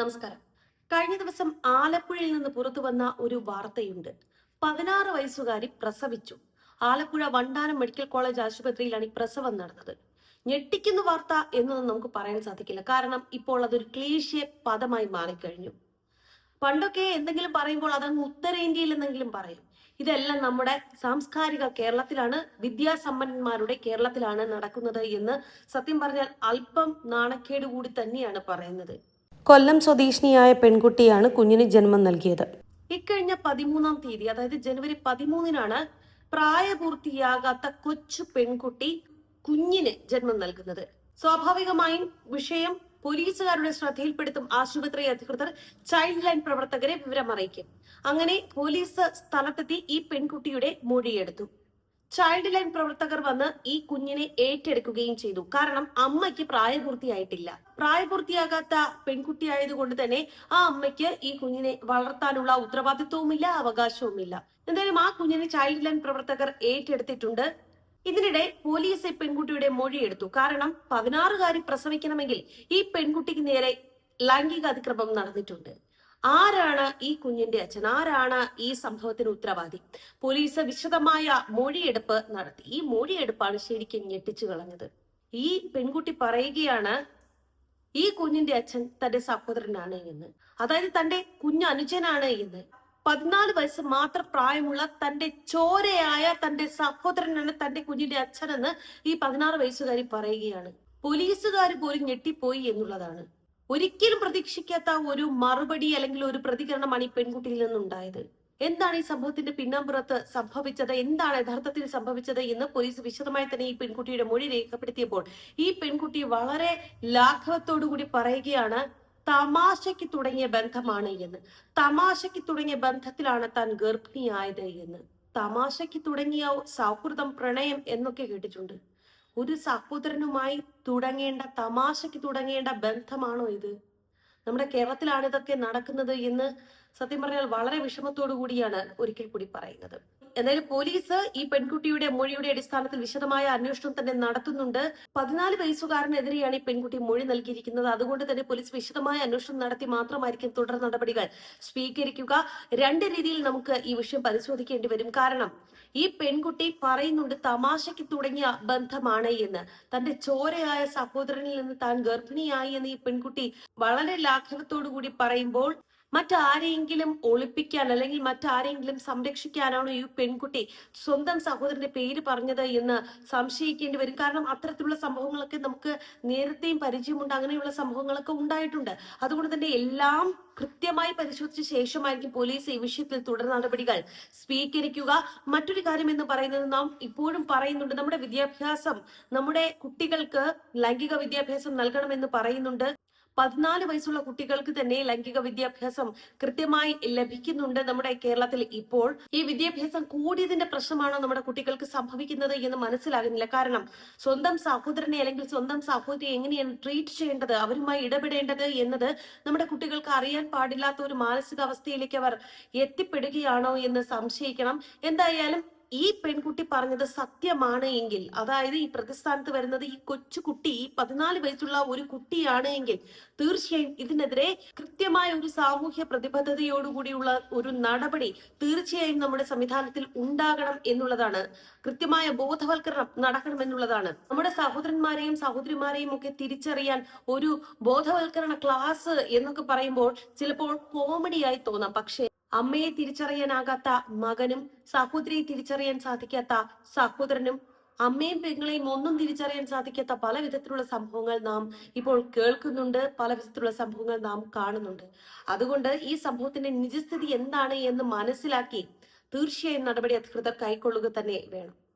നമസ്കാരം. കഴിഞ്ഞ ദിവസം ആലപ്പുഴയിൽ നിന്ന് പുറത്തു വന്ന ഒരു വാർത്തയുണ്ട്. പതിനാറ് വയസ്സുകാരി പ്രസവിച്ചു. ആലപ്പുഴ വണ്ടാനം മെഡിക്കൽ കോളേജ് ആശുപത്രിയിലാണ് ഈ പ്രസവം നടന്നത്. ഞെട്ടിക്കുന്ന വാർത്ത എന്നൊന്നും നമുക്ക് പറയാൻ സാധിക്കില്ല. കാരണം ഇപ്പോൾ അതൊരു ക്ലീഷ്യ പദമായി മാറിക്കഴിഞ്ഞു. പണ്ടൊക്കെ എന്തെങ്കിലും പറയുമ്പോൾ അതങ്ങ് ഉത്തരേന്ത്യയിൽ എന്തെങ്കിലും പറയും. ഇതെല്ലാം നമ്മുടെ സാംസ്കാരിക കേരളത്തിലാണ് വിദ്യാസമ്പന്നന്മാരുടെ കേരളത്തിലാണ് നടക്കുന്നത് എന്ന് സത്യം പറഞ്ഞാൽ അല്പം നാണക്കേട് കൂടി തന്നെയാണ് പറയുന്നത്. കൊല്ലം സ്വദേശിനിയായ പെൺകുട്ടിയാണ് കുഞ്ഞിന് ജന്മം നൽകിയത്. ഇക്കഴിഞ്ഞ പതിമൂന്നാം തീയതി അതായത് ജനുവരി പതിമൂന്നിനാണ് പ്രായപൂർത്തിയാകാത്ത കൊച്ചു പെൺകുട്ടി കുഞ്ഞിന് ജന്മം നൽകുന്നത്. സ്വാഭാവികമായും വിഷയം പോലീസുകാരുടെ ശ്രദ്ധയിൽപ്പെടുത്തും ആശുപത്രി അധികൃതർ ചൈൽഡ് ലൈൻ പ്രവർത്തകരെ വിവരം അറിയിക്കും അങ്ങനെ പോലീസ് സ്ഥലത്തെത്തി ഈ പെൺകുട്ടിയുടെ മൊഴിയെടുത്തു. ചൈൽഡ് ലൈൻ പ്രവർത്തകർ വന്ന് ഈ കുഞ്ഞിനെ ഏറ്റെടുക്കുകയും ചെയ്തു. കാരണം അമ്മയ്ക്ക് പ്രായപൂർത്തിയായിട്ടില്ല. പ്രായപൂർത്തിയാകാത്ത പെൺകുട്ടി ആയതുകൊണ്ട് തന്നെ ആ അമ്മയ്ക്ക് ഈ കുഞ്ഞിനെ വളർത്താനുള്ള ഉത്തരവാദിത്വവുമില്ല അവകാശവുമില്ല. എന്തായാലും ആ കുഞ്ഞിനെ ചൈൽഡ് ലൈൻ പ്രവർത്തകർ ഏറ്റെടുത്തിട്ടുണ്ട്. ഇതിനിടെ പോലീസ് ഈ പെൺകുട്ടിയുടെ മൊഴിയെടുത്തു. കാരണം പതിനാറുകാരി പ്രസവിക്കണമെങ്കിൽ ഈ പെൺകുട്ടിക്ക് നേരെ ലൈംഗിക അതിക്രമം നടന്നിട്ടുണ്ട്. ആരാണ് ഈ കുഞ്ഞിന്റെ അച്ഛൻ? ആരാണ് ഈ സംഭവത്തിന് ഉത്തരവാദി? പോലീസ് വിശദമായ മൊഴിയെടുപ്പ് നടത്തി. ഈ മൊഴിയെടുപ്പാണ് ശരിക്കും ഞെട്ടിച്ചു കളഞ്ഞത്. ഈ പെൺകുട്ടി പറയുകയാണ് ഈ കുഞ്ഞിന്റെ അച്ഛൻ തന്റെ സഹോദരനാണ് എന്ന്. അതായത് തന്റെ കുഞ്ഞ് അനുജനാണ് എന്ന്. പതിനാല് വയസ്സ് മാത്രം പ്രായമുള്ള തന്റെ ചോരയായ തന്റെ സഹോദരനാണ് തന്റെ കുഞ്ഞിന്റെ അച്ഛനെന്ന് ഈ പതിനാറ് വയസ്സുകാരി പറയുകയാണ്. പോലീസുകാർ പോലും ഞെട്ടിപ്പോയി എന്നുള്ളതാണ്. ഒരിക്കലും പ്രതീക്ഷിക്കാത്ത ഒരു മറുപടി അല്ലെങ്കിൽ ഒരു പ്രതികരണമാണ് ഈ പെൺകുട്ടിയിൽ നിന്നുണ്ടായത്. എന്താണ് ഈ സംഭവത്തിന്റെ പിന്നാമ്പുറത്ത് സംഭവിച്ചത്? എന്താണ് യഥാർത്ഥത്തിൽ സംഭവിച്ചത് എന്ന് പോലീസ് വിശദമായി തന്നെ ഈ പെൺകുട്ടിയുടെ മൊഴി രേഖപ്പെടുത്തിയപ്പോൾ ഈ പെൺകുട്ടി വളരെ കൂടി പറയുകയാണ് തമാശയ്ക്ക് തുടങ്ങിയ ബന്ധമാണ് എന്ന്. തമാശയ്ക്ക് തുടങ്ങിയ ബന്ധത്തിലാണ് താൻ ഗർഭിണിയായത് എന്ന്. തമാശയ്ക്ക് തുടങ്ങിയ സൗഹൃദം പ്രണയം എന്നൊക്കെ കേട്ടിട്ടുണ്ട്. ഒരു സഹോദരനുമായി തുടങ്ങേണ്ട തമാശയ്ക്ക് തുടങ്ങേണ്ട ബന്ധമാണോ ഇത്? നമ്മുടെ കേരളത്തിലാണ് ഇതൊക്കെ നടക്കുന്നത് എന്ന് സത്യം പറഞ്ഞാൽ വളരെ വിഷമത്തോടു കൂടിയാണ് ഒരിക്കൽ കൂടി പറയുന്നത്. എന്തായാലും പോലീസ് ഈ പെൺകുട്ടിയുടെ മൊഴിയുടെ അടിസ്ഥാനത്തിൽ വിശദമായ അന്വേഷണം തന്നെ നടത്തുന്നുണ്ട്. പതിനാല് വയസ്സുകാരനെതിരെയാണ് ഈ പെൺകുട്ടി മൊഴി നൽകിയിരിക്കുന്നത്. അതുകൊണ്ട് തന്നെ പോലീസ് വിശദമായ അന്വേഷണം നടത്തി മാത്രമായിരിക്കും തുടർ നടപടികൾ സ്വീകരിക്കുക. രണ്ട് രീതിയിൽ നമുക്ക് ഈ വിഷയം പരിശോധിക്കേണ്ടി വരും. കാരണം ഈ പെൺകുട്ടി പറയുന്നുണ്ട് തമാശയ്ക്ക് തുടങ്ങിയ ബന്ധമാണ് എന്ന്. തന്റെ ചോരയായ സഹോദരനിൽ നിന്ന് താൻ ഗർഭിണിയായി എന്ന് ഈ പെൺകുട്ടി വളരെ ലാഘവത്തോടു കൂടി പറയുമ്പോൾ മറ്റാരെയെങ്കിലും ഒളിപ്പിക്കാൻ അല്ലെങ്കിൽ മറ്റാരെങ്കിലും സംരക്ഷിക്കാനാണോ ഈ പെൺകുട്ടി സ്വന്തം സഹോദരന്റെ പേര് പറഞ്ഞത് എന്ന് സംശയിക്കേണ്ടി വരും. കാരണം അത്തരത്തിലുള്ള സംഭവങ്ങളൊക്കെ നമുക്ക് നേരത്തെയും പരിചയമുണ്ട്. അങ്ങനെയുള്ള സംഭവങ്ങളൊക്കെ ഉണ്ടായിട്ടുണ്ട്. അതുകൊണ്ട് തന്നെ എല്ലാം കൃത്യമായി പരിശോധിച്ച ശേഷമായിരിക്കും പോലീസ് ഈ വിഷയത്തിൽ തുടർ നടപടികൾ സ്വീകരിക്കുക. മറ്റൊരു കാര്യം എന്ന് പറയുന്നത് നാം ഇപ്പോഴും പറയുന്നുണ്ട്. നമ്മുടെ വിദ്യാഭ്യാസം നമ്മുടെ കുട്ടികൾക്ക് ലൈംഗിക വിദ്യാഭ്യാസം നൽകണമെന്ന് പറയുന്നുണ്ട്. പതിനാല് വയസ്സുള്ള കുട്ടികൾക്ക് തന്നെ ലൈംഗിക വിദ്യാഭ്യാസം കൃത്യമായി ലഭിക്കുന്നുണ്ട് നമ്മുടെ കേരളത്തിൽ ഇപ്പോൾ. ഈ വിദ്യാഭ്യാസം കൂടിയതിന്റെ പ്രശ്നമാണോ നമ്മുടെ കുട്ടികൾക്ക് സംഭവിക്കുന്നത് എന്ന് മനസ്സിലാകുന്നില്ല. കാരണം സ്വന്തം സഹോദരനെ അല്ലെങ്കിൽ സ്വന്തം സഹോദരിയെ എങ്ങനെയാണ് ട്രീറ്റ് ചെയ്യേണ്ടത്? അവരുമായി ഇടപെടേണ്ടത് എന്നത് നമ്മുടെ കുട്ടികൾക്ക് അറിയാൻ പാടില്ലാത്ത ഒരു മാനസികാവസ്ഥയിലേക്ക് അവർ എത്തിപ്പെടുകയാണോ എന്ന് സംശയിക്കണം. എന്തായാലും ഈ പെൺകുട്ടി പറഞ്ഞത് സത്യമാണ് എങ്കിൽ അതായത് ഈ പ്രതിസ്ഥാനത്ത് വരുന്നത് ഈ കൊച്ചു കുട്ടി ഈ പതിനാല് വയസ്സുള്ള ഒരു കുട്ടിയാണ് എങ്കിൽ തീർച്ചയായും ഇതിനെതിരെ കൃത്യമായ ഒരു സാമൂഹ്യ പ്രതിബദ്ധതയോടുകൂടിയുള്ള ഒരു നടപടി തീർച്ചയായും നമ്മുടെ സംവിധാനത്തിൽ ഉണ്ടാകണം എന്നുള്ളതാണ്. കൃത്യമായ ബോധവൽക്കരണം നടക്കണം എന്നുള്ളതാണ് നമ്മുടെ സഹോദരന്മാരെയും സഹോദരിമാരെയും ഒക്കെ തിരിച്ചറിയാൻ ഒരു ബോധവൽക്കരണ ക്ലാസ് എന്നൊക്കെ പറയുമ്പോൾ ചിലപ്പോൾ കോമഡിയായി തോന്നാം. പക്ഷേ അമ്മയെ തിരിച്ചറിയാനാകാത്ത മകനും സഹോദരിയെ തിരിച്ചറിയാൻ സാധിക്കാത്ത സഹോദരനും അമ്മയും പെങ്ങളെയും ഒന്നും തിരിച്ചറിയാൻ സാധിക്കാത്ത പല വിധത്തിലുള്ള സംഭവങ്ങൾ നാം ഇപ്പോൾ കേൾക്കുന്നുണ്ട്. പല വിധത്തിലുള്ള സംഭവങ്ങൾ നാം കാണുന്നുണ്ട്. അതുകൊണ്ട് ഈ സംഭവത്തിന്റെ നിജസ്ഥിതി എന്താണ് എന്ന് മനസ്സിലാക്കി തീർച്ചയായും നടപടി അധികൃതർ കൈക്കൊള്ളുക തന്നെ വേണം.